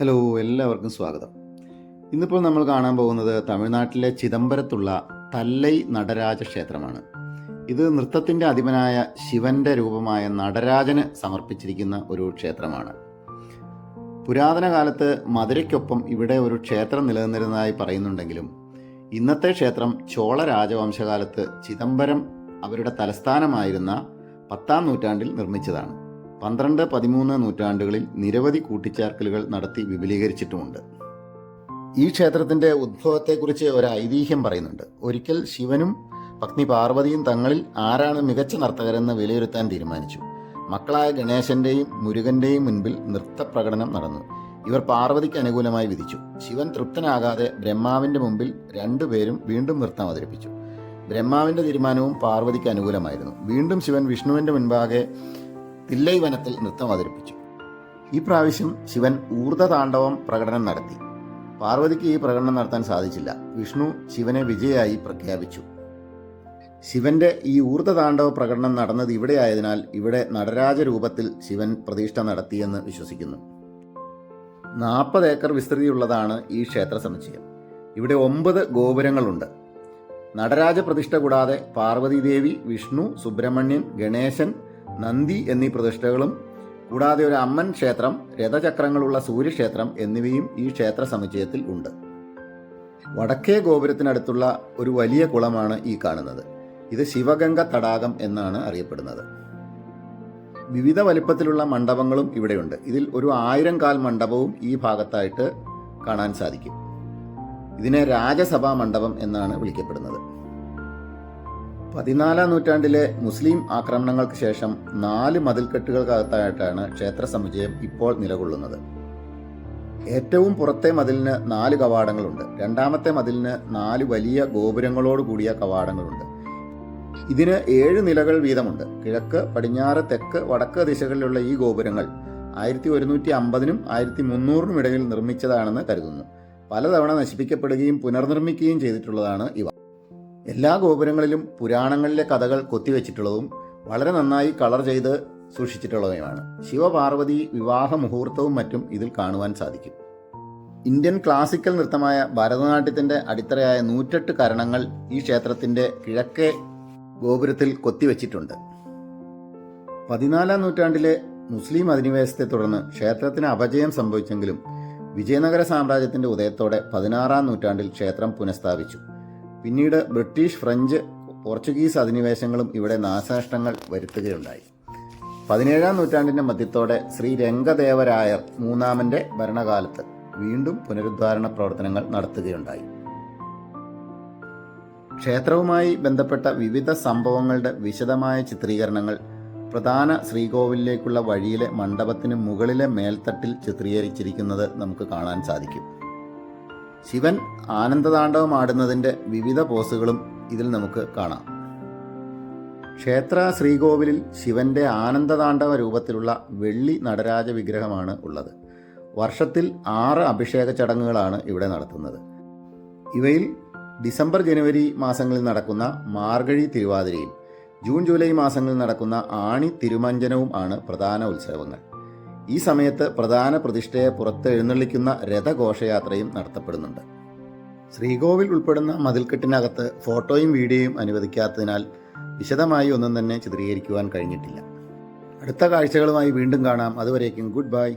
Hello എല്ലാവർക്കും സ്വാഗതം. ഇന്നിപ്പോൾ നമ്മൾ കാണാൻ പോകുന്നത് തമിഴ്നാട്ടിലെ ചിദംബരത്തുള്ള തല്ലൈ നടരാജ ക്ഷേത്രമാണ്. ഇത് നൃത്തത്തിന്റെ അധിപനായ ശിവന്റെ രൂപമായ നടരാജന് സമർപ്പിച്ചിരിക്കുന്ന ഒരു ക്ഷേത്രമാണ്. പുരാതന കാലത്ത് മധുരയ്ക്കൊപ്പം ഇവിടെ ഒരു ക്ഷേത്രം നിലനിന്നിരുന്നതായി പറയുന്നുണ്ടെങ്കിലും ഇന്നത്തെ ക്ഷേത്രം ചോള രാജവംശകാലത്ത് ചിദംബരം അവരുടെ തലസ്ഥാനമായിരുന്ന പത്താം നൂറ്റാണ്ടിൽ നിർമ്മിച്ചതാണ്. പന്ത്രണ്ട് പതിമൂന്ന് നൂറ്റാണ്ടുകളിൽ നിരവധി കൂട്ടിച്ചേർക്കലുകൾ നടത്തി വിപുലീകരിച്ചിട്ടുമുണ്ട്. ഈ ക്ഷേത്രത്തിന്റെ ഉദ്ഭവത്തെക്കുറിച്ച് ഒരു ഐതിഹ്യം പറയുന്നുണ്ട്. ഒരിക്കൽ ശിവനും പത്നി പാർവതിയും തങ്ങളിൽ ആരാണ് മികച്ച നർത്തകരെന്ന് വിലയിരുത്താൻ തീരുമാനിച്ചു. മക്കളായ ഗണേശന്റെയും മുരുകന്റെയും മുൻപിൽ നൃത്തപ്രകടനം നടന്നു. ഇവർ പാർവതിക്ക് അനുകൂലമായി വിധിച്ചു. ശിവൻ തൃപ്തനാകാതെ ബ്രഹ്മാവിന്റെ മുമ്പിൽ രണ്ടുപേരും വീണ്ടും നൃത്തം അവതരിപ്പിച്ചു. ബ്രഹ്മാവിന്റെ തീരുമാനവും പാർവതിക്ക് അനുകൂലമായിരുന്നു. വീണ്ടും ശിവൻ വിഷ്ണുവിന്റെ മുൻപാകെ തില്ലൈ വനത്തിൽ നൃത്തം അവതരിപ്പിച്ചു. ഈ പ്രാവശ്യം ശിവൻ ഊർദ്ധതാണ്ഡവം പ്രകടനം നടത്തി. പാർവതിക്ക് ഈ പ്രകടനം നടത്താൻ സാധിച്ചില്ല. വിഷ്ണു ശിവനെ വിജയായി പ്രഖ്യാപിച്ചു. ശിവന്റെ ഈ ഊർദ്ധതാണ്ഡവ പ്രകടനം നടന്നത് ഇവിടെയായതിനാൽ ഇവിടെ നടരാജ രൂപത്തിൽ ശിവൻ പ്രതിഷ്ഠ നടത്തിയെന്ന് വിശ്വസിക്കുന്നു. നാൽപ്പത് ഏക്കർ വിസ്തൃതിയുള്ളതാണ് ഈ ക്ഷേത്ര സമുച്ചയം. ഇവിടെ ഒമ്പത് ഗോപുരങ്ങളുണ്ട്. നടരാജ പ്രതിഷ്ഠ കൂടാതെ പാർവതീദേവി വിഷ്ണു സുബ്രഹ്മണ്യൻ ഗണേശൻ നന്ദി എന്നീ പ്രതിഷ്ഠകളും കൂടാതെ ഒരു അമ്മൻ ക്ഷേത്രം രഥചക്രങ്ങളുള്ള സൂര്യക്ഷേത്രം എന്നിവയും ഈ ക്ഷേത്ര സമുച്ചയത്തിൽ ഉണ്ട്. വടക്കേ ഗോപുരത്തിനടുത്തുള്ള ഒരു വലിയ കുളമാണ് ഈ കാണുന്നത്. ഇത് ശിവഗംഗ തടാകം എന്നാണ് അറിയപ്പെടുന്നത്. വിവിധ വലിപ്പത്തിലുള്ള മണ്ഡപങ്ങളും ഇവിടെയുണ്ട്. ഇതിൽ ഒരു ആയിരം കാൽ മണ്ഡപവും ഈ ഭാഗത്തായിട്ട് കാണാൻ സാധിക്കും. ഇതിനെ രാജസഭാ മണ്ഡപം എന്നാണ് വിളിക്കപ്പെടുന്നത്. പതിനാലാം നൂറ്റാണ്ടിലെ മുസ്ലിം ആക്രമണങ്ങൾക്ക് ശേഷം നാല് മതിൽക്കെട്ടുകൾക്കകത്തായിട്ടാണ് ക്ഷേത്ര സമുച്ചയം ഇപ്പോൾ നിലകൊള്ളുന്നത്. ഏറ്റവും പുറത്തെ മതിലിന് നാല് കവാടങ്ങളുണ്ട്. രണ്ടാമത്തെ മതിലിന് നാല് വലിയ ഗോപുരങ്ങളോട് കൂടിയ കവാടങ്ങളുണ്ട്. ഇതിന് ഏഴ് നിലകൾ വീതമുണ്ട്. കിഴക്ക് പടിഞ്ഞാറ് തെക്ക് വടക്ക് ദിശകളിലുള്ള ഈ ഗോപുരങ്ങൾ ആയിരത്തി ഒരുന്നൂറ്റി അമ്പതിനും ആയിരത്തി മുന്നൂറിനും ഇടയിൽ നിർമ്മിച്ചതാണെന്ന് കരുതുന്നു. പലതവണ നശിപ്പിക്കപ്പെടുകയും പുനർനിർമ്മിക്കുകയും ചെയ്തിട്ടുള്ളതാണ് ഇവ. എല്ലാ ഗോപുരങ്ങളിലും പുരാണങ്ങളിലെ കഥകൾ കൊത്തിവെച്ചിട്ടുള്ളതും വളരെ നന്നായി കളർ ചെയ്ത് സൂക്ഷിച്ചിട്ടുള്ളവയുമാണ് ശിവപാർവതി വിവാഹ മുഹൂർത്തവും മറ്റും ഇതിൽ കാണുവാൻ സാധിക്കും. ഇന്ത്യൻ ക്ലാസിക്കൽ നൃത്തമായ ഭരതനാട്യത്തിന്റെ അടിത്തറയായ നൂറ്റെട്ട് കരണങ്ങൾ ഈ ക്ഷേത്രത്തിന്റെ കിഴക്കേ ഗോപുരത്തിൽ കൊത്തിവെച്ചിട്ടുണ്ട്. പതിനാലാം നൂറ്റാണ്ടിലെ മുസ്ലിം അധിനിവേശത്തെ തുടർന്ന് ക്ഷേത്രത്തിന് അപജയം സംഭവിച്ചെങ്കിലും വിജയനഗര സാമ്രാജ്യത്തിന്റെ ഉദയത്തോടെ പതിനാറാം നൂറ്റാണ്ടിൽ ക്ഷേത്രം പുനഃസ്ഥാപിച്ചു. പിന്നീട് ബ്രിട്ടീഷ് ഫ്രഞ്ച് പോർച്ചുഗീസ് അധിനിവേശങ്ങളും ഇവിടെ നാശനഷ്ടങ്ങൾ വരുത്തുകയുണ്ടായി. പതിനേഴാം നൂറ്റാണ്ടിന്റെ മധ്യത്തോടെ ശ്രീ രംഗദേവരായർ മൂന്നാമന്റെ ഭരണകാലത്ത് വീണ്ടും പുനരുദ്ധാരണ പ്രവർത്തനങ്ങൾ നടത്തുകയുണ്ടായി. ക്ഷേത്രവുമായി ബന്ധപ്പെട്ട വിവിധ സംഭവങ്ങളുടെ വിശദമായ ചിത്രീകരണങ്ങൾ പ്രധാന ശ്രീകോവിലേക്കുള്ള വഴിയിലെ മണ്ഡപത്തിന് മുകളിലെ മേൽത്തട്ടിൽ ചിത്രീകരിച്ചിരിക്കുന്നത് നമുക്ക് കാണാൻ സാധിക്കും. ശിവൻ ആനന്ദതാണ്ഡവം ആടുന്നതിന്റെ വിവിധ പോസുകളും ഇതിൽ നമുക്ക് കാണാം. ക്ഷേത്ര ശ്രീകോവിലിൽ ശിവന്റെ ആനന്ദതാണ്ഡവ രൂപത്തിലുള്ള വെള്ളി നടരാജ വിഗ്രഹമാണ് ഉള്ളത്. വർഷത്തിൽ ആറ് അഭിഷേക ചടങ്ങുകളാണ് ഇവിടെ നടത്തുന്നത്. ഇവയിൽ ഡിസംബർ ജനുവരി മാസങ്ങളിൽ നടക്കുന്ന മാർഗഴി തിരുവാതിരയും ജൂൺ ജൂലൈ മാസങ്ങളിൽ നടക്കുന്ന ആണി തിരുമഞ്ജനവും ആണ് പ്രധാന ഉത്സവങ്ങൾ. ഈ സമയത്ത് പ്രധാന പ്രതിഷ്ഠയെ പുറത്ത് എഴുന്നള്ളിക്കുന്ന രഥഘോഷയാത്രയും നടത്തപ്പെടുന്നുണ്ട്. ശ്രീകോവിൽ ഉൾപ്പെടുന്ന മതിൽക്കെട്ടിനകത്ത് ഫോട്ടോയും വീഡിയോയും അനുവദിക്കാത്തതിനാൽ വിശദമായി ഒന്നും തന്നെ ചിത്രീകരിക്കുവാൻ കഴിഞ്ഞിട്ടില്ല. അടുത്ത കാഴ്ചകളുമായി വീണ്ടും കാണാം. അതുവരേക്കും ഗുഡ് ബൈ.